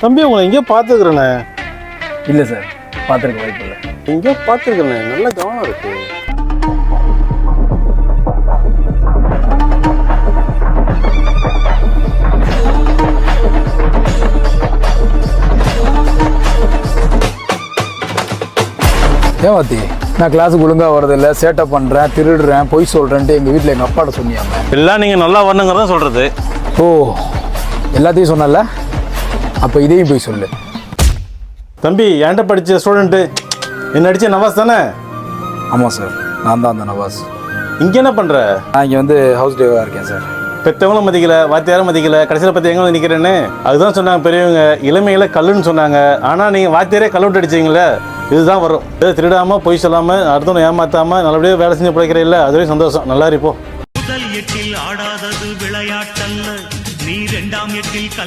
தம்பி உங்களை எங்கேயோ பார்த்துக்கிறேண்ணே இல்லை சார் பார்த்துருக்க வாய்ப்பு இல்லை. எங்கேயோ பார்த்துருக்கேண்ணே நல்ல கவனம் இருக்கு. ஏமாத்தி நான் கிளாஸுக்கு ஒழுங்காக வரதில்லை சேட்டை பண்ணுறேன் திருடுறேன் பொய் சொல்கிறேன்ட்டு எங்கள் வீட்டில் எங்கள் அப்பாட்ட சொன்னியாம? எல்லாம் நீங்கள் நல்லா வரணுங்கிறத சொல்கிறது ஓ எல்லாத்தையும் சொன்னல அப்போ இதையும் போய் சொல்லு. தம்பி என்கிட்ட படித்த ஸ்டூடெண்ட்டு என்ன அடிச்ச நவாஸ் தானே? ஆமாம் சார் நான் தான் அந்த நவாஸ். இங்கே என்ன பண்ணுற நான் இங்கே வந்து ஹவுஸ் டேவாக இருக்கேன் சார். பெற்றவங்களும் மதிக்கல வாத்தியாரும் மதிக்கல கடைசியில் பற்றி எங்கே நிற்கிறேன்னு அதுதான் சொன்னாங்க பெரியவங்க இளமையில கல்லுன்னு சொன்னாங்க. ஆனால் நீங்கள் வாத்தியாரே கல் விட்டு அடிச்சீங்களே இதுதான் வரும். இதை திருடாமல் பொய் சொல்லாமல் அடுத்தவனை ஏமாத்தாமல் நல்லபடியாக வேலை செஞ்சு பிழைக்கிற இல்லை அதுவே சந்தோஷம். நல்லா இருப்போம். முதல் எட்டில் ஆடாதது விளையாட்டல்ல நீ இரண்டாம் எட்டில் கல்